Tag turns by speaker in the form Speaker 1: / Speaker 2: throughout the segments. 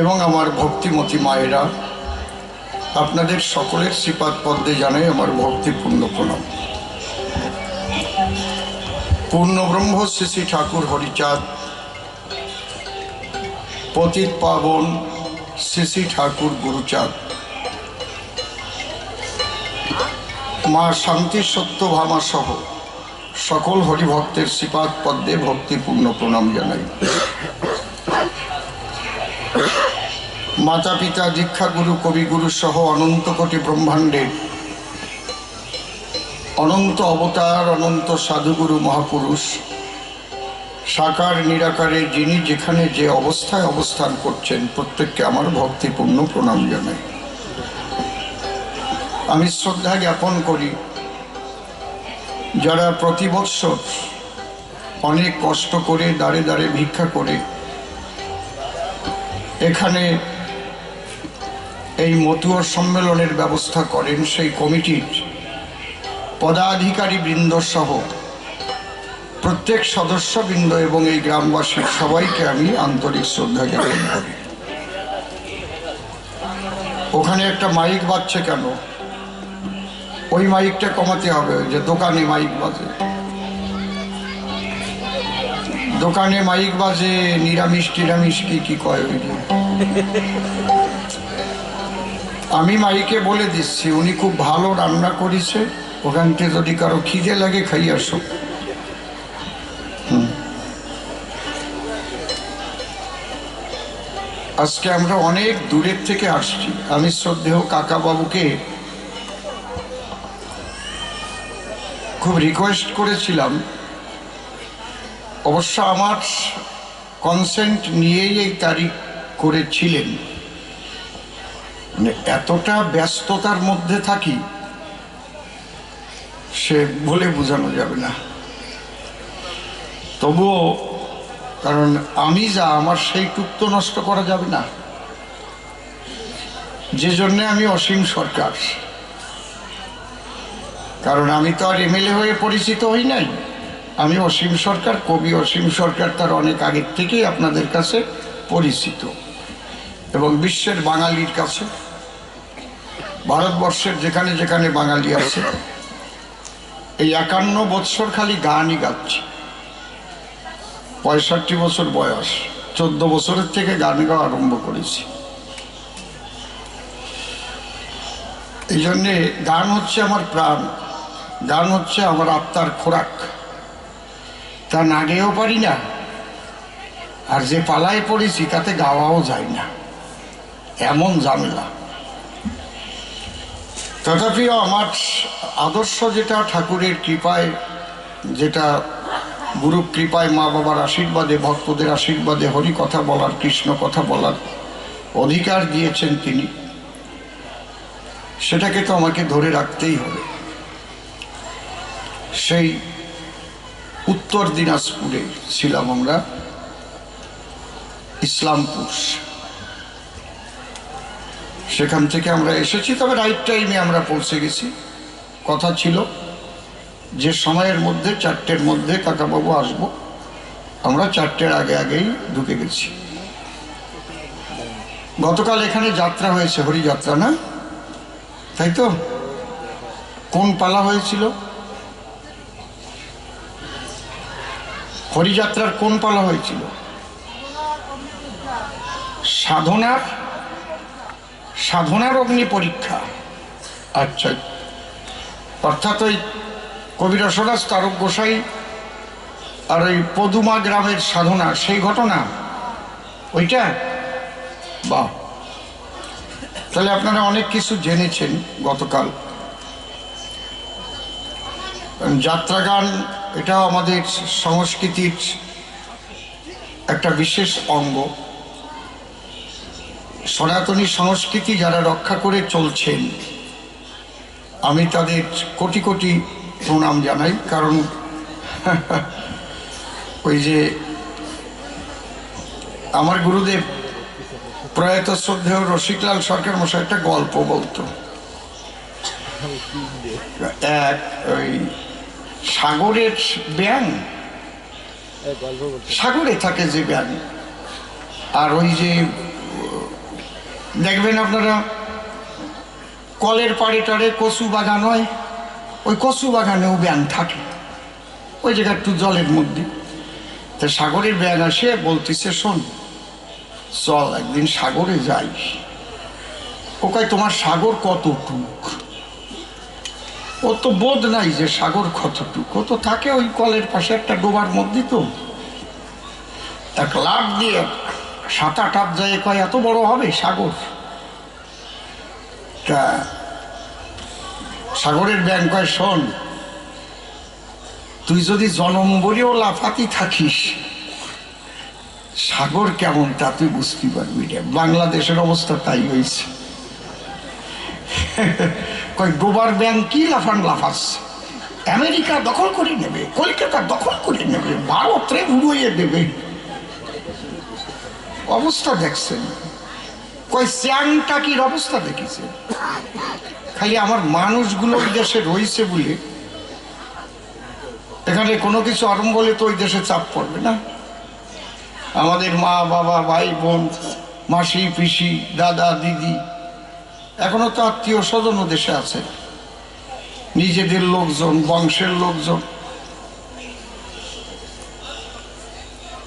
Speaker 1: এবং আমার ভক্তিমতী মায়েরা, আপনাদের সকলের শ্রীপাদ পদ্মে জানাই আমার ভক্তিপূর্ণ প্রণাম। পূর্ণব্রহ্ম শ্রী শ্রী ঠাকুর হরিচাঁদ, পতিত পাবন শ্রী শ্রী ঠাকুর গুরুচাঁদ। মা শান্তি সত্য ভামা সহ সকল হরিভক্তের শ্রীপাদ পদ্মে ভক্তিপূর্ণ প্রণাম জানাই। মাতা পিতা, দীক্ষাগুরু, কবিগুরু সহ অনন্ত কোটি ব্রহ্মাণ্ডের অনন্ত অবতার, অনন্ত সাধুগুরু, মহাপুরুষ, সাকার, নিরাকারে যিনি যেখানে যে অবস্থায় অবস্থান করছেন, প্রত্যেককে আমার ভক্তিপূর্ণ প্রণাম জানাই। আমি শ্রদ্ধা জ্ঞাপন করি, যারা প্রতি বৎসর অনেক কষ্ট করে, দাঁড়ে দাঁড়ে ভিক্ষা করে এখানে এই মতুয় সম্মেলনের ব্যবস্থা করেন সেই কমিটির পদাধিকারী বৃন্দ সহ প্রত্যেক সদস্যবৃন্দ এবং এই গ্রামবাসীর সবাইকে আমি আন্তরিক শ্রদ্ধা জ্ঞাপন করি। ওখানে একটা মাইক বাজছে কেন? ওই মাইকটা কমাতে হবে যে দোকানে মাইক বাজে। দোকানে মাইক বাজে, নিরামিষ টিরামিষ কি কি কয় ওই। আমি মাইকে বলে দিচ্ছি, উনি খুব ভালো রান্না করেছে ওখান থেকে যদি কারও খিদে লাগে খাই আসো। আজকে আমরা অনেক দূরের থেকে আসছি আমি শ্রদ্ধেয় কাকা বাবুকে খুব রিকোয়েস্ট করেছিলাম অবশ্য আমার কনসেন্ট নিয়েই এই তারিখ করেছিলেন। মানে এতটা ব্যস্ততার মধ্যে থাকি, সে বলে বোঝানো যাবে না। তবুও, কারণ আমি যা, আমার সেই টুক তো নষ্ট করা যাবে না। যে জন্যে আমি অসীম সরকার। কারণ আমি তো আর এমএলএ হয়ে পরিচিত হই নাই। আমি অসীম সরকার, কবি অসীম সরকার তার অনেক আগের থেকেই আপনাদের কাছে পরিচিত এবং বিশ্বের বাঙালির কাছে, ভারতবর্ষের যেখানে যেখানে বাঙালি আছে, এই একান্ন বৎসর খালি গানই গাচ্ছি। পঁয়ষট্টি বছর বয়স, চোদ্দ বছরের থেকে গান গাওয়া আরম্ভ করেছি। এই জন্যে গান হচ্ছে আমার প্রাণ, গান হচ্ছে আমার আত্মার খোরাক। তা না গেয়েও পারি না। আর যে পালায় পড়েছি, তাতে গাওয়াও যায় না। এমন ঝামেলা তথাপিও আমার আদর্শ যেটা, ঠাকুরের কৃপায়, যেটা গুরু কৃপায়, মা বাবার আশীর্বাদে, ভক্তদের আশীর্বাদে, হরি কথা বলার, কৃষ্ণ কথা বলার অধিকার দিয়েছেন তিনি। সেটাকে তো আমাকে ধরে রাখতেই হবে। সেই উত্তর দিনাজপুরে ছিলাম আমরা, ইসলামপুর। সেখান থেকে আমরা এসেছি, তবে রাইট টাইমে আমরা পৌঁছে গেছি। কথা ছিল যে সময়ের মধ্যে, চারটের মধ্যে কাকাবাবু আসব। আমরা চারটের আগে আগেই ঢুকে গেছি। গতকাল এখানে যাত্রা হয়েছে, হরিযাত্রা না? তাই তো? কোন পালা হয়েছিল? হরিযাত্রার কোন পালা হয়েছিল? সাধনার সাধনার অগ্নি পরীক্ষা। আচ্ছা অর্থাৎ ওই কবি রসরাজ তারক গোসাই আর ওই পদুমা গ্রামের সাধনা, সেই ঘটনা? ওইটা? বা তাহলে আপনারা অনেক কিছু জেনেছেন গতকাল। যাত্রাগান এটাও আমাদের সংস্কৃতির একটা বিশেষ অঙ্গ। সনাতনী সংস্কৃতি যারা রক্ষা করে চলছেন, আমি তাদের কোটি কোটি প্রণাম জানাই, কারণ ওই যে আমার গুরুদেব প্রয়াত শ্রদ্ধেয় রসিকলাল সরকার মশাই একটা গল্প বলতো। এক, ওই সাগরের ব্যাং সাগরে থাকে যে ব্যাং আর ওই যে দেখবেন আপনারা কলের পাড়ে টাড়ে কচু বাগান হয় ওই কচু বাগানেও ব্যাং থাকে। ওই জায়গা একটু জলের মধ্যে। তা সাগরের ব্যাং আসে বলতেছে শোন চল একদিন সাগরে যাই। ও কয় তোমার সাগর কতটুক? ও তো বোধ নাই যে সাগর কতটুকু। তো থাকে ওই কলের পাশে একটা ডোবার মধ্যে তো। এক লাভ দিয়ে সাত আট হাত যায়, কয়, এত বড় হবে সাগর? তা সাগরের ব্যাং কয়, শোন, তুই যদি জনম বলেও লাফাতি থাকিস, সাগর কেমন তা তুই বুঝতে পারবি রে। বাংলাদেশের অবস্থা তাই হয়েছে কয় ডোবার ব্যাংক কি লাফান লাফাচ্ছে আমেরিকা দখল করে নেবে, কলকাতা দখল করে নেবে, ভারতে উড়িয়ে দেবে। অবস্থা দেখছেন? কই চ্যাং টাকির অবস্থা দেখেছে খালি আমার মানুষগুলো ওই দেশে রয়েছে বলে। এখানে কোনো কিছু আরম্ভ হলে তো ওই দেশে চাপ পড়বে না। আমাদের মা বাবা ভাই বোন মাসি, পিসি, দাদা, দিদি এখনও তো আত্মীয় স্বজনও দেশে আছে। নিজেদের লোকজন, বংশের লোকজন।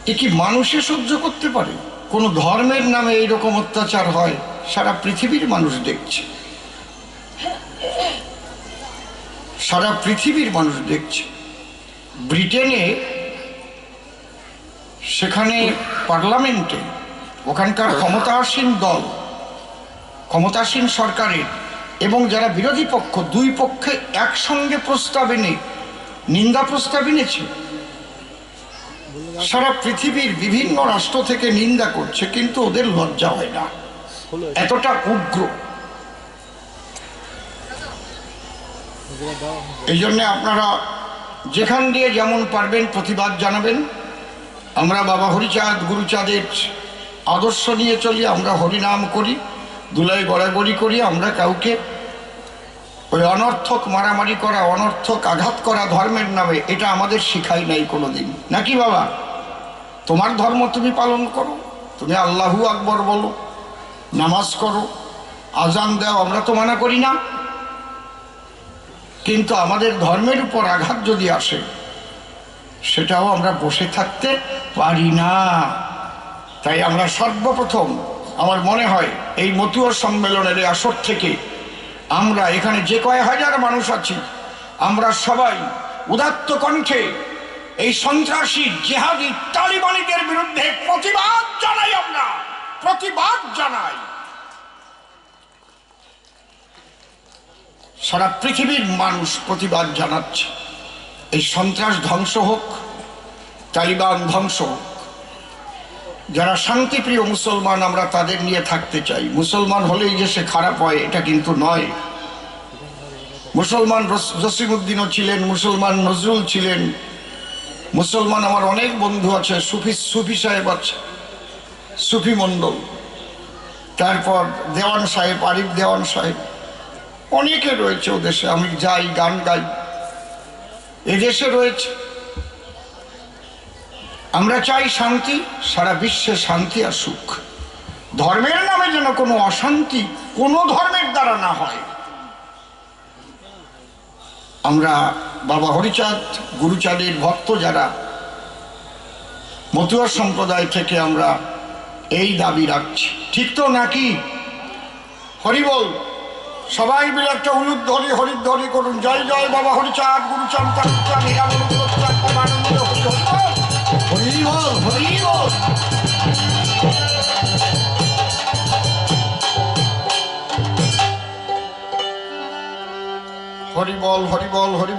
Speaker 1: এ কি মানুষে সহ্য করতে পারে? কোন ধর্মের নামে এইরকম অত্যাচার হয়, সারা পৃথিবীর মানুষ দেখছে। সারা পৃথিবীর মানুষ দেখছে। ব্রিটেনে সেখানে পার্লামেন্টে ওখানকার ক্ষমতাসীন দল ক্ষমতাসীন সরকারের এবং যারা বিরোধী পক্ষ, দুই পক্ষে একসঙ্গে প্রস্তাব এনে, নিন্দা প্রস্তাব এনেছে। সারা পৃথিবীর বিভিন্ন রাষ্ট্র থেকে নিন্দা করছে, কিন্তু ওদের লজ্জা হয় না। এতটা উগ্র। এই জন্যে আপনারা যেখান দিয়ে যেমন পারবেন প্রতিবাদ জানাবেন। আমরা বাবা হরিচাঁদ, গুরুচাঁদের আদর্শ নিয়ে চলি, আমরা হরিনাম করি। দুলাই গড়াগড়ি করি, আমরা কাউকে ওই অনর্থক মারামারি করা, অনর্থক আঘাত করা ধর্মের নামে, এটা আমাদের শিখাই নাই কোনোদিন। নাকি বাবা? তোমার ধর্ম তুমি পালন করো, তুমি আল্লাহু আকবর বলো, নামাজ করো, আজান দাও, আমরা তো মানা করি না। কিন্তু আমাদের ধর্মের উপর আঘাত যদি আসে, সেটাও আমরা বসে থাকতে পারি না। তাই আমরা সর্বপ্রথম আমার মনে হয় এই মতুয়ার সম্মেলনের এই আসর থেকে আমরা এখানে যে কয় হাজার মানুষ আছি, আমরা সবাই উদাত্ত কণ্ঠে এই সন্ত্রাসী জেহাদি তালিবানিদের বিরুদ্ধে প্রতিবাদ জানাই আমরা, প্রতিবাদ জানাই। সারা পৃথিবীর মানুষ প্রতিবাদ জানাচ্ছে, এই সন্ত্রাস ধ্বংস হোক, তালিবান ধ্বংস হোক। যারা শান্তিপ্রিয় মুসলমান, আমরা তাদের নিয়ে থাকতে চাই। মুসলমান হলেই যে সে খারাপ হয়, এটা কিন্তু নয়। মুসলমান জসিমুদ্দিনও ছিলেন, মুসলমান নজরুল ছিলেন। মুসলমান আমার অনেক বন্ধু আছে, সুফি সুফি সাহেব আছে, সুফি মণ্ডল। তারপর দেওয়ান সাহেব, আরিফ দেওয়ান সাহেব। অনেকে রয়েছে ও দেশে আমি যাই, গান গাই। এদেশে রয়েছে। আমরা চাই শান্তি, সারা বিশ্বে শান্তি আর সুখ। ধর্মের নামে যেন কোনো অশান্তি কোনো ধর্মের দ্বারা না হয়। আমরা বাবা হরিচাঁদ, গুরুচাঁদের ভক্ত যারা মতুয়ার সম্প্রদায় থেকে আমরা এই দাবি রাখছি। ঠিক তো নাকি? হরিবল সবাই মিলে একটা উলুধ্বনি, হরিধ্বনি করুন। জয় জয় বাবা হরিচাঁদ, গুরুচাঁদ হরি বল হরি